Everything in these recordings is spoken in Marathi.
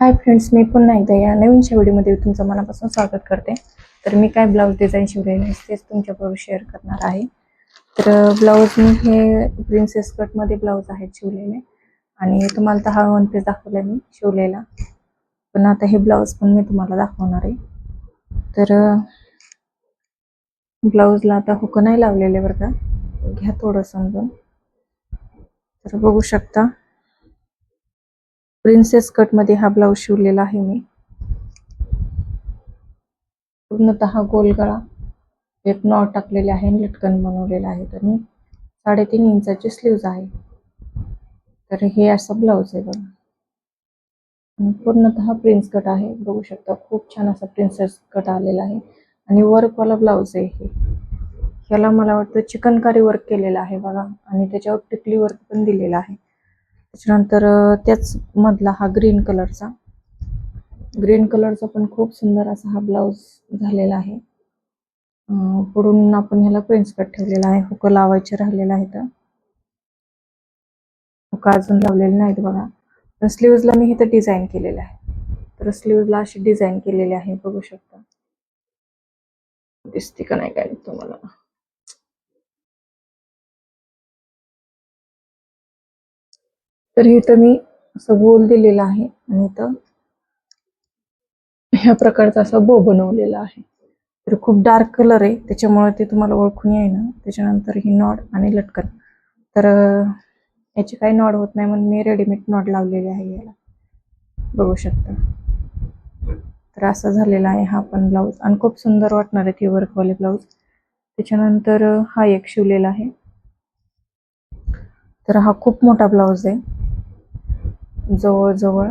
हाय फ्रेंड्स मी पुन्हा एकदा या नवीन व्हिडिओमध्ये तुमचं मनापासून स्वागत करते. तर मी काय ब्लाऊज डिझाईन शिवलेले आहे तेच तुमच्याबरोबर शेअर करणार आहे. तर ब्लाऊज मी हे प्रिन्सेस कटमध्ये ब्लाऊज आहेत शिवलेले. आणि तुम्हाला तर हा वन पीस दाखवला मी शिवलेला. पण आता हे ब्लाऊज पण मी तुम्हाला दाखवणार आहे. तर ब्लाऊजला आता हुक नाही लावलेले बरं का. घ्या थोडं समजून. तर बघू शकता. प्रिन्सेस कटमध्ये हा ब्लाऊज शिवलेला आहे मी. पूर्णतः गोल गळा. एक नॉट टाकलेले आहे आणि लटकन बनवलेलं आहे तर मी साडेतीन इंचाचे स्लीव्ज आहे. तर हे असं ब्लाऊज आहे बघा. आणि पूर्णतः प्रिन्स कट आहे. बघू शकता खूप छान असा प्रिन्सेस कट आलेला आहे. आणि वर्कवाला ब्लाऊज आहे हे. ह्याला मला वाटतं चिकनकारी वर्क केलेलं आहे बघा. आणि त्याच्यावर टिकली वर्क पण दिलेला आहे. त्याच्यानंतर त्याच मधला हा ग्रीन कलरचा. ग्रीन कलरचा पण खूप सुंदर असा हा ब्लाऊज झालेला आहे. पुढून आपण ह्याला प्रिन्स कट ठेवलेला आहे. हुक लावायचे राहिलेला आहे तर हुक अजून लावलेले नाहीत बघा. तर स्लीव्जला मी इथं डिझाईन केलेलं आहे. तर स्लीव्जला अशी डिझाईन केलेली आहे. बघू शकता. दिसते का नाही काय तुम्हाला? तर इथं मी असं गोल दिलेला आहे आणि इथं ह्या प्रकारचा असा बो बनवलेला आहे. तर खूप डार्क कलर आहे त्याच्यामुळे ते तुम्हाला ओळखून येईना. त्याच्यानंतर ही नॉड आणि लटकन. तर याची काही नॉड होत नाही म्हणून मी रेडीमेड नॉड लावलेली आहे याला. बघू शकता. तर असा झालेला आहे हा पण ब्लाऊज. आणि खूप सुंदर वाटणार आहे ती वर्कवाले ब्लाऊज. त्याच्यानंतर हा एक शिवलेला आहे. तर हा खूप मोठा ब्लाऊज आहे. जवळजवळ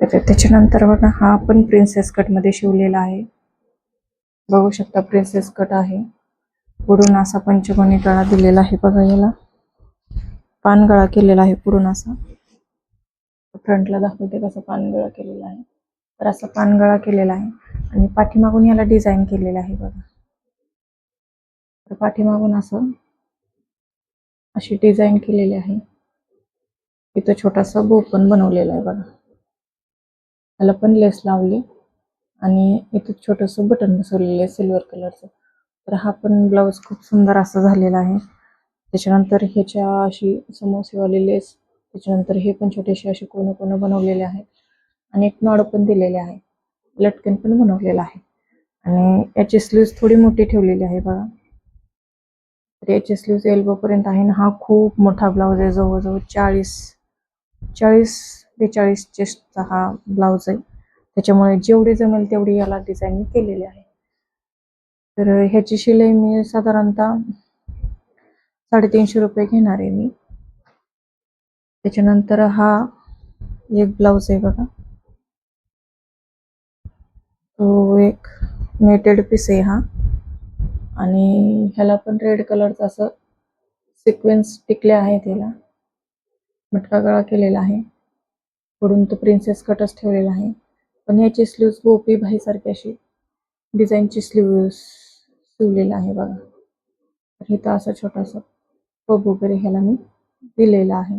तर त्याच्यानंतर बघा हा पण प्रिन्सेस कटमध्ये शिवलेला आहे. बघू शकता प्रिन्सेस कट आहे. पुढून असा पंचकोनी गळा दिलेला आहे बघा याला. पानगळा केलेला आहे पुढून असा. फ्रंटला दाखवते कसा पानगळा केलेला आहे. तर असा पानगळा केलेला आहे. आणि पाठीमागून याला डिझाईन केलेला आहे बघा. तर पाठीमागून असं अशी डिझाईन केलेली आहे. इथं छोटासा बो पण बनवलेला आहे बघा. त्याला पण लेस लावली. आणि इथे छोटंसं बटन बसवलेलं आहे सिल्वर कलरचं. तर हा पण ब्लाऊज खूप सुंदर असा झालेला आहे. त्याच्यानंतर ह्याच्या अशी समोसेवाली लेस त्याच्यानंतर हे पण छोटेसे असे कोण कोण बनवलेले आहेत. आणि एक नॉड पण दिलेले आहे. लटकन पण बनवलेला आहे. आणि याची स्लीव्ज थोडी मोठी ठेवलेली आहे बघा. तर याची स्लीव्ज एल्बो पर्यंत आहे आणि हा खूप मोठा ब्लाऊज आहे जवळजवळ चाळीस चाळीस बेचाळीस चेस्टचा हा ब्लाऊज आहे. त्याच्यामुळे जेवढी जमेल तेवढी याला डिझाईन मी केलेली आहे. तर ह्याची शिलाई मी साधारणतः साडेतीनशे रुपये घेणार आहे मी. त्याच्यानंतर हा एक ब्लाऊज आहे बघा. तो एक नेटेड पीस आहे हा. आणि ह्याला पण रेड कलरचा असं सिक्वेन्स टिकले आहे त्याला मटका गळा केलेला आहे. पुढून तो प्रिन्सेस कटच ठेवलेला आहे. पण याची स्लीव्स गोपी भाईसारखी अशी डिझाईनची स्लीव्स शिवलेला आहे बघा. तर इथं असा छोटासा पब वगैरे ह्याला मी दिलेला आहे.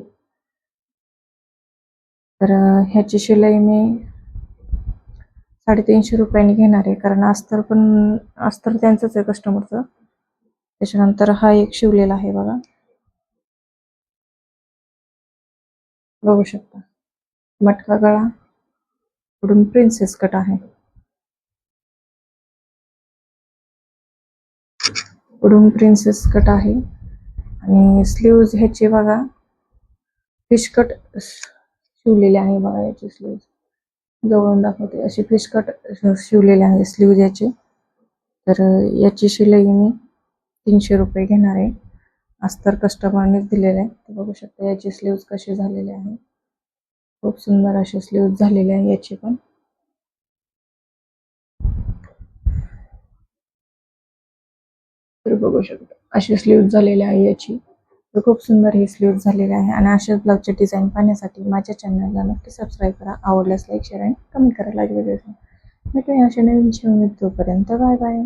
तर ह्याची शिलाई मी साडेतीनशे रुपयांनी घेणार आहे. कारण अस्तर पण अस्तर त्यांचंच आहे कस्टमरचं त्याच्यानंतर हा एक शिवलेला आहे बघा. बघू शकता. मटका गळा पुढून प्रिन्सेस कट आहे. पुढून प्रिन्सेस कट आहे. आणि स्लीव्ज ह्याचे बघा. फिश कट शिवलेले आहे बघा याचे स्लीव्ज जवळून दाखवते. असे फिश कट शिवलेले आहे स्लीव्ज याचे. तर याची शिलाई मी तीनशे रुपये घेणार आहे. अस्तर कस्टमरनेच दिलेले आहे बघू शकता याचे स्लीव्ज कसे झालेले आहे. खूप सुंदर असे स्लीव्ज झालेले आहे याचे पण. तर बघू शकतो असे स्लीव झालेले आहे याची. तर खूप सुंदर हे स्लीव झालेले आहे आणि अशाच ब्लाउजचे डिझाईन पाहण्यासाठी माझ्या चॅनलला नक्की सबस्क्राईब करा. आवडल्यास लाईक शेअर आणि कमेंट करायला अजिबात भेटूया अशा नवीन शिवून तोपर्यंत. Bye bye